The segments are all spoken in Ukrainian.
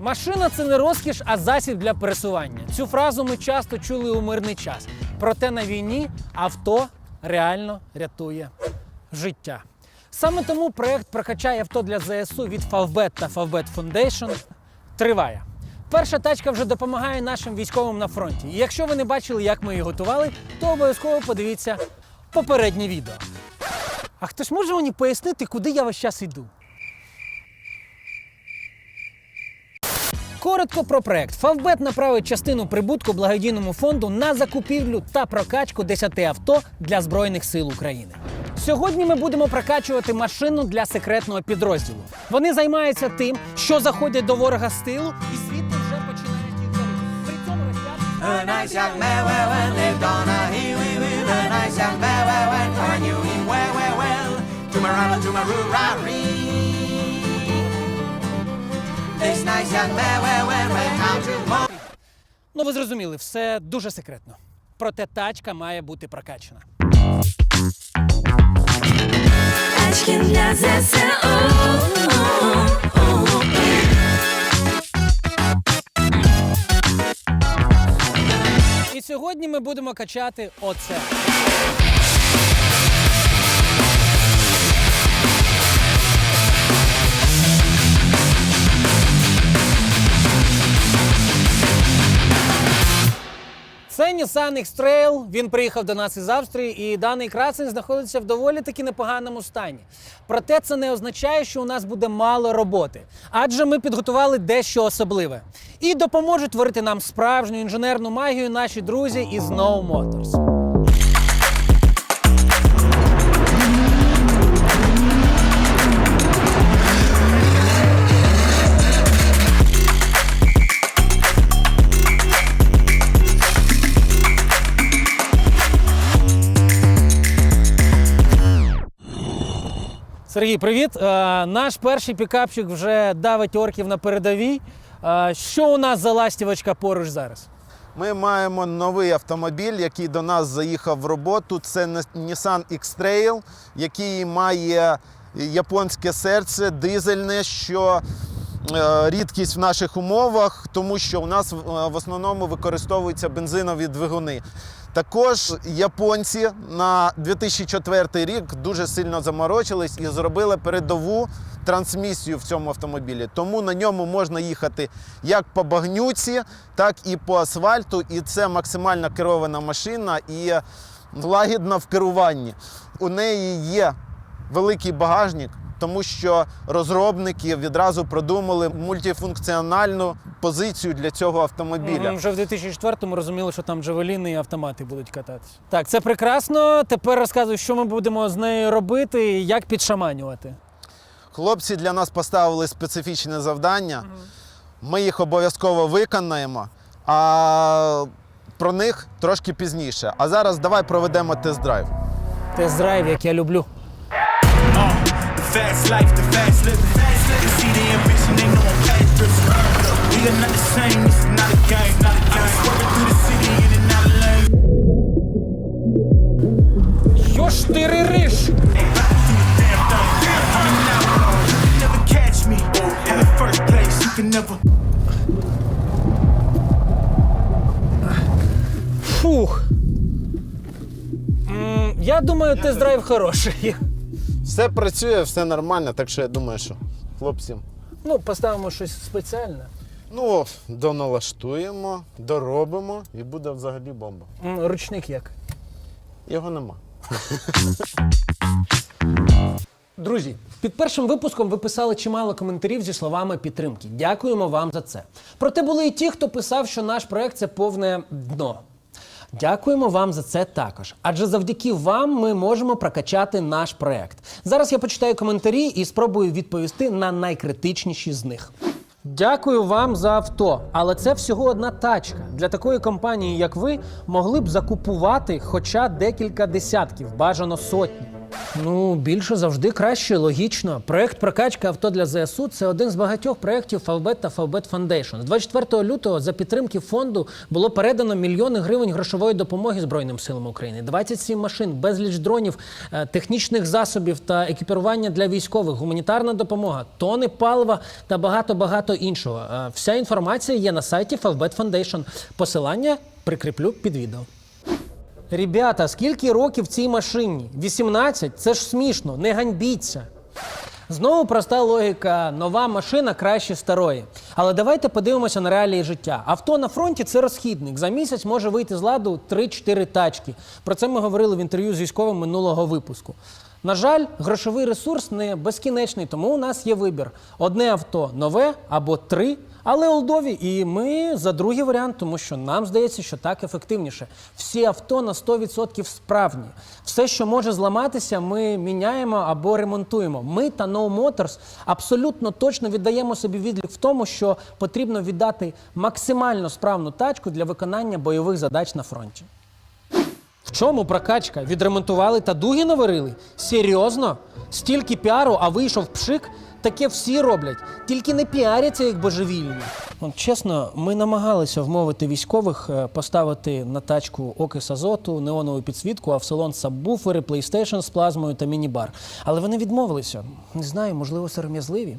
Машина це не розкіш, а засіб для пересування. Цю фразу ми часто чули у мирний час. Проте на війні авто реально рятує життя. Саме тому проект прокачає авто для ЗСУ від Favbet та Favbet Foundation триває. Перша тачка вже допомагає нашим військовим на фронті. І якщо ви не бачили, як ми її готували, то обов'язково подивіться попереднє відео. А хтось може мені пояснити, куди я весь час йду? Коротко про проект. Фавбет направить частину прибутку благодійному фонду на закупівлю та прокачку 10 авто для Збройних сил України. Сьогодні ми будемо прокачувати машину для секретного підрозділу. Вони займаються тим, що заходять до ворога з тилу і звідти вже починають їх. При цьому A This nice to. Ну, ви зрозуміли, все дуже секретно. Проте тачка має бути прокачана. Тачки для ЗСУ. І сьогодні ми будемо качати оце. Це Nissan X-Trail. Він приїхав до нас із Австрії, і даний красень знаходиться в доволі таки непоганому стані. Проте це не означає, що у нас буде мало роботи, адже ми підготували дещо особливе. І допоможуть творити нам справжню інженерну магію наші друзі із No Motors. Сергій, привіт. Е, наш перший пікапчик вже давить орків на передовій. Е, що у нас за ластівочка поруч зараз? Ми маємо новий автомобіль, який до нас заїхав в роботу. Це Nissan X-Trail, який має японське серце, дизельне, що е, рідкість в наших умовах, тому що у нас в основному використовуються бензинові двигуни. Також японці на 2004 рік дуже сильно заморочились і зробили передову трансмісію в цьому автомобілі. Тому на ньому можна їхати як по багнюці, так і по асфальту. І це максимально керована машина і лагідна в керуванні. У неї є великий багажник. Тому що розробники відразу продумали мультифункціональну позицію для цього автомобіля. М, Вже в 2004-му розуміли, що там джавеліни і автомати будуть кататися. Так, це прекрасно. Тепер розказуй, що ми будемо з нею робити і як підшаманювати. Хлопці для нас поставили специфічне завдання. Ми їх обов'язково виконаємо, а про них трошки пізніше. А зараз давай проведемо тест-драйв. Тест-драйв, як я люблю. Fast life, the fast living. They see the ambition, they know I'm fast driven. We are not the same, this is not a game, not a game. Swerving through the city in and out of lane. Йош ти риш! Damn thing, coming out. You can never catch me. In the first place, you can never. Фух. М, Я думаю, тест-драйв хороший. Все працює, все нормально, так що я думаю, що хлопці. Ну, поставимо щось спеціальне. Ну, доналаштуємо, доробимо і буде взагалі бомба. М, Ручник як. Його нема. Друзі, під першим випуском ви писали чимало коментарів зі словами підтримки. Дякуємо вам за це. Проте були і ті, хто писав, що наш проект це повне дно. Дякуємо вам за це також. Адже завдяки вам ми можемо прокачати наш проект. Зараз я почитаю коментарі і спробую відповісти на найкритичніші з них. Дякую вам за авто, але це всього одна тачка. Для такої компанії, як ви, могли б закупувати хоча декілька десятків, бажано сотні. Ну, більше завжди краще, логічно. Проект прокачка авто для ЗСУ це один з багатьох проєктів Фавбет та Фавбет Foundation. З 24 лютого за підтримки фонду було передано мільйони гривень грошової допомоги Збройним силам України, 27 машин, безліч дронів, е, технічних засобів та екіпірування для військових, гуманітарна допомога, тони палива та багато багато іншого. Е, Вся інформація є на сайті Фавбет Foundation. Посилання прикріплю під відео. Ребята, скільки років цій машині? 18? Це ж смішно, не ганьбіться. Знову проста логіка: нова машина краще старої. Але давайте подивимося на реалії життя. Авто на фронті це розхідник. За місяць може вийти з ладу 3-4 тачки. Про це ми говорили в інтерв'ю з військовим минулого випуску. На жаль, грошовий ресурс не безкінечний, тому у нас є вибір: одне авто нове або три, але олдові. І ми за другий варіант, тому що нам здається, що так ефективніше. Всі авто на 100% справні. Все, що може зламатися, ми міняємо або ремонтуємо. Ми та No Motors абсолютно точно віддаємо собі відлік в тому, що потрібно віддати максимально справну тачку для виконання бойових задач на фронті. В чому прокачка? Відремонтували та дуги наварили? Серйозно? Стільки піару, а вийшов пшик? Таке всі роблять, тільки не піаряться як божевільні. Чесно, ми намагалися вмовити військових е, поставити на тачку окис азоту, неонову підсвітку, а в салон сабвуфери, плейстейшн з плазмою та міні-бар. Але вони відмовилися. Не знаю, можливо, сором'язливі.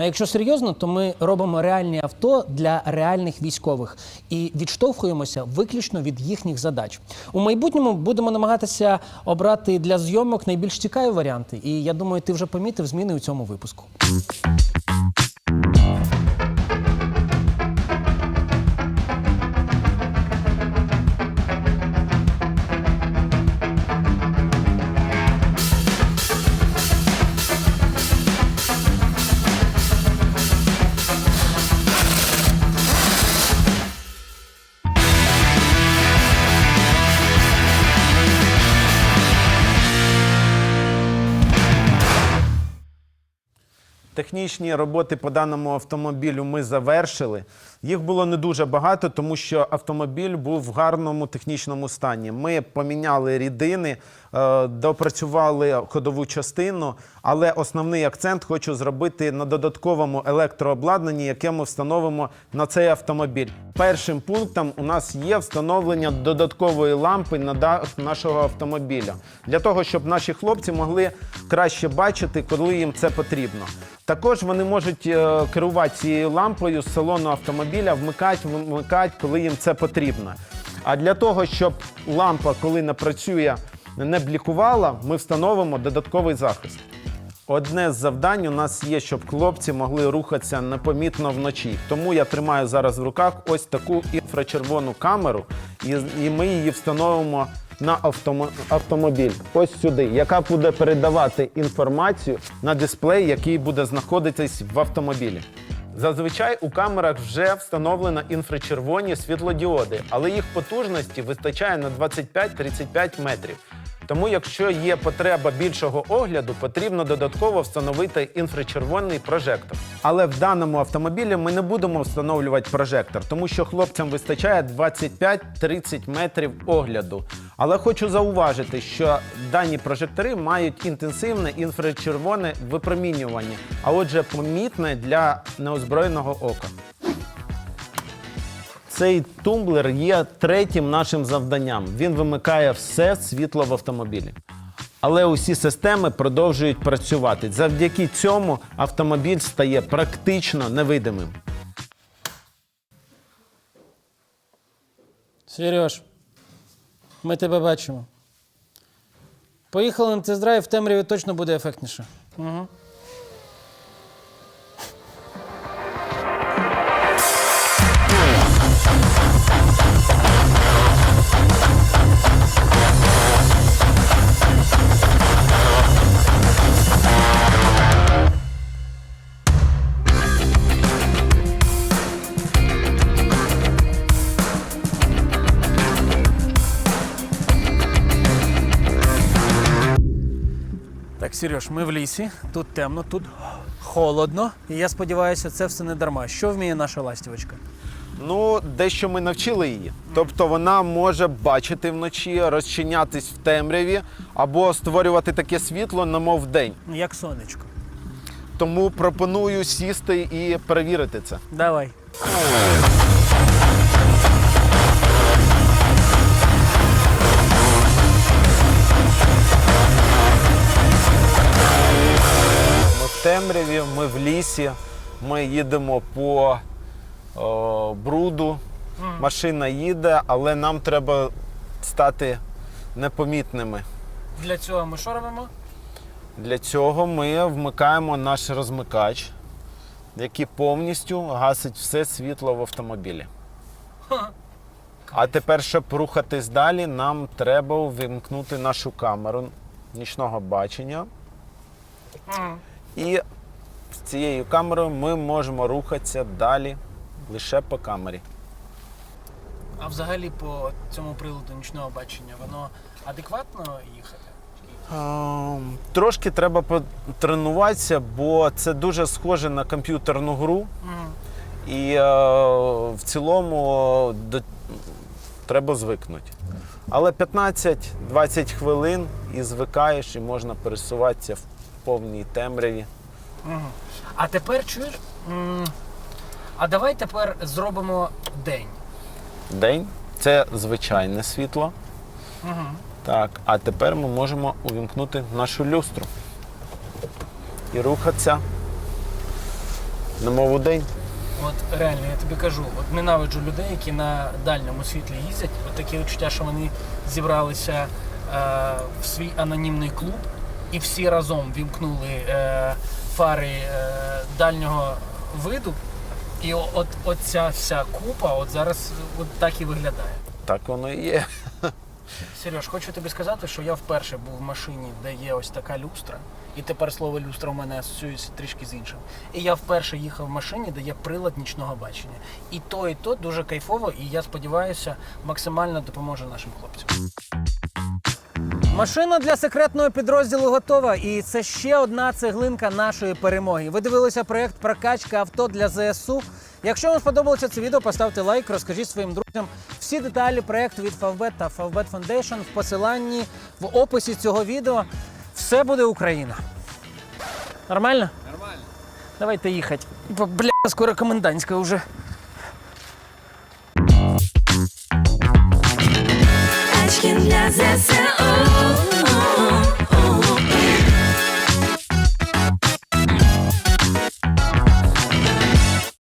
А якщо серйозно, то ми робимо реальні авто для реальних військових і відштовхуємося виключно від їхніх задач. У майбутньому будемо намагатися обрати для зйомок найбільш цікаві варіанти. І я думаю, ти вже помітив зміни у цьому випуску. Технічні роботи по даному автомобілю ми завершили. Їх було не дуже багато, тому що автомобіль був в гарному технічному стані. Ми поміняли рідини, допрацювали ходову частину, але основний акцент хочу зробити на додатковому електрообладнанні, яке ми встановимо на цей автомобіль. Першим пунктом у нас є встановлення додаткової лампи на дах нашого автомобіля для того, щоб наші хлопці могли краще бачити, коли їм це потрібно. Також вони можуть е, керувати цією лампою з салону автомобіля, вмикати, вимикати, коли їм це потрібно. А для того, щоб лампа, коли не працює, не блікувала, ми встановимо додатковий захист. Одне з завдань у нас є, щоб хлопці могли рухатися непомітно вночі. Тому я тримаю зараз в руках ось таку інфрачервону камеру, і, ми її встановимо на автомо- автомобіль. Ось сюди, яка буде передавати інформацію на дисплей, який буде знаходитись в автомобілі. Зазвичай у камерах вже встановлено інфрачервоні світлодіоди, але їх потужності вистачає на 25-35 метрів. Тому, якщо є потреба більшого огляду, потрібно додатково встановити інфрачервоний прожектор. Але в даному автомобілі ми не будемо встановлювати прожектор, тому що хлопцям вистачає 25-30 метрів огляду. Але хочу зауважити, що дані прожектори мають інтенсивне інфрачервоне випромінювання, а отже, помітне для неозброєного ока. Цей тумблер є третім нашим завданням. Він вимикає все світло в автомобілі. Але усі системи продовжують працювати. Завдяки цьому автомобіль стає практично невидимим. Сереж, ми тебе бачимо. Поїхали на тест-драйв, в темряві точно буде ефектніше. Угу. Так, Сереж, ми в лісі, тут темно, тут холодно. І я сподіваюся, це все не дарма. Що вміє наша ластівочка? Ну, дещо ми навчили її. Тобто вона може бачити вночі, розчинятись в темряві або створювати таке світло, немов день. Як сонечко. Тому пропоную сісти і перевірити це. Давай. Темряві, ми в лісі, ми їдемо по о, бруду. Машина їде, але нам треба стати непомітними. Для цього ми що робимо? Для цього ми вмикаємо наш розмикач, який повністю гасить все світло в автомобілі. А тепер, щоб рухатись далі, нам треба увімкнути нашу камеру нічного бачення. І з цією камерою ми можемо рухатися далі лише по камері. А взагалі по цьому приладу нічного бачення воно адекватно їхати? Ем, Трошки треба потренуватися, бо це дуже схоже на комп'ютерну гру. І е, в цілому до... треба звикнути. Але 15-20 хвилин і звикаєш, і можна пересуватися в повній темряві. А тепер чуєш? М, А давай тепер зробимо день. День це звичайне світло. Так, а тепер ми можемо увімкнути нашу люстру і рухатися на мову день. От реально, я тобі кажу, от ненавиджу людей, які на дальньому світлі їздять. От таке відчуття, що вони зібралися е, в свій анонімний клуб і всі разом вімкнули е, фари е, дальнього виду. І от, от ця вся купа от зараз от так і виглядає. Так воно і є. Сереж, хочу тобі сказати, що я вперше був в машині, де є ось така люстра, і тепер слово люстра у мене асоціюється трішки з іншим. І я вперше їхав в машині, де є прилад нічного бачення. І то, і то дуже кайфово, і я сподіваюся, максимально допоможе нашим хлопцям. Машина для секретного підрозділу готова, і це ще одна цеглинка нашої перемоги. Ви дивилися проект прокачка авто для ЗСУ. Якщо вам сподобалося це відео, поставте лайк, розкажіть своїм друзям. Всі деталі проекту від Favbet та Favbet Foundation в посиланні в описі цього відео. Все буде Україна. Нормально? Нормально. Давайте їхати. Бля, скоро комендантська вже. ЗСУ.